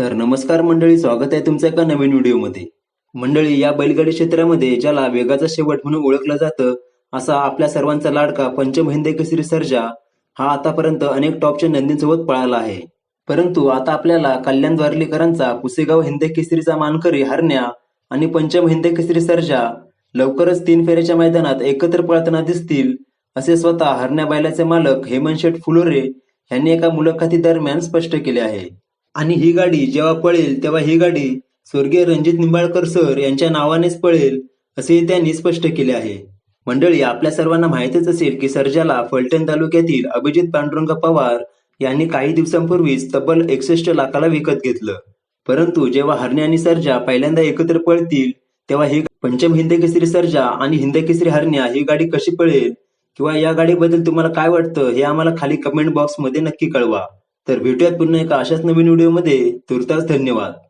तर नमस्कार मंडळी स्वागत आहे तुमचं एका नवीन व्हिडिओमध्ये. मंडळी या बैलगाडी क्षेत्रामध्ये ज्याला वेगाचा शेवट म्हणून ओळखलं जातं असा आपल्या सर्वांचा लाडका पंचम हिंद केसरी सर्जा हा आतापर्यंत अनेक टॉपच्या नंदींसोबत पळाला आहे. परंतु आता आपल्याला कल्याण द्वारलेकरांचा पुसेगाव हिंदे केसरीचा मानकरी हरण्या आणि पंचम हिंदे केसरी सर्जा लवकरच तीन फेऱ्याच्या मैदानात एकत्र पळताना दिसतील असे स्वतः हरण्या बैलाचे मालक हेमंत शेठ फुलोरे यांनी एका मुलाखती दरम्यान स्पष्ट केले आहे. आणि ही गाडी जेव्हा पळेल तेव्हा ही गाडी स्वर्गीय रणजित निंबाळकर सर यांच्या नावानेच पळेल असेही त्यांनी स्पष्ट केले आहे. मंडळी आपल्या सर्वांना माहितच असेल की सर्जाला फलटण तालुक्यातील अभिजित पांडुरंग पवार यांनी काही दिवसांपूर्वीच तब्बल एकसष्ट लाखाला विकत घेतलं. परंतु जेव्हा हरणे आणि सर्जा पहिल्यांदा एकत्र पळतील तेव्हा ही पंचम हिंद केसरी सर्जा आणि हिंद केसरी हरण्या ही गाडी कशी पळेल किंवा या गाडीबद्दल तुम्हाला काय वाटतं हे आम्हाला खाली कमेंट बॉक्समध्ये नक्की कळवा. तर भेटूयात पुन्हा एका अशाच नवीन व्हिडिओमध्ये. तुर्तास धन्यवाद.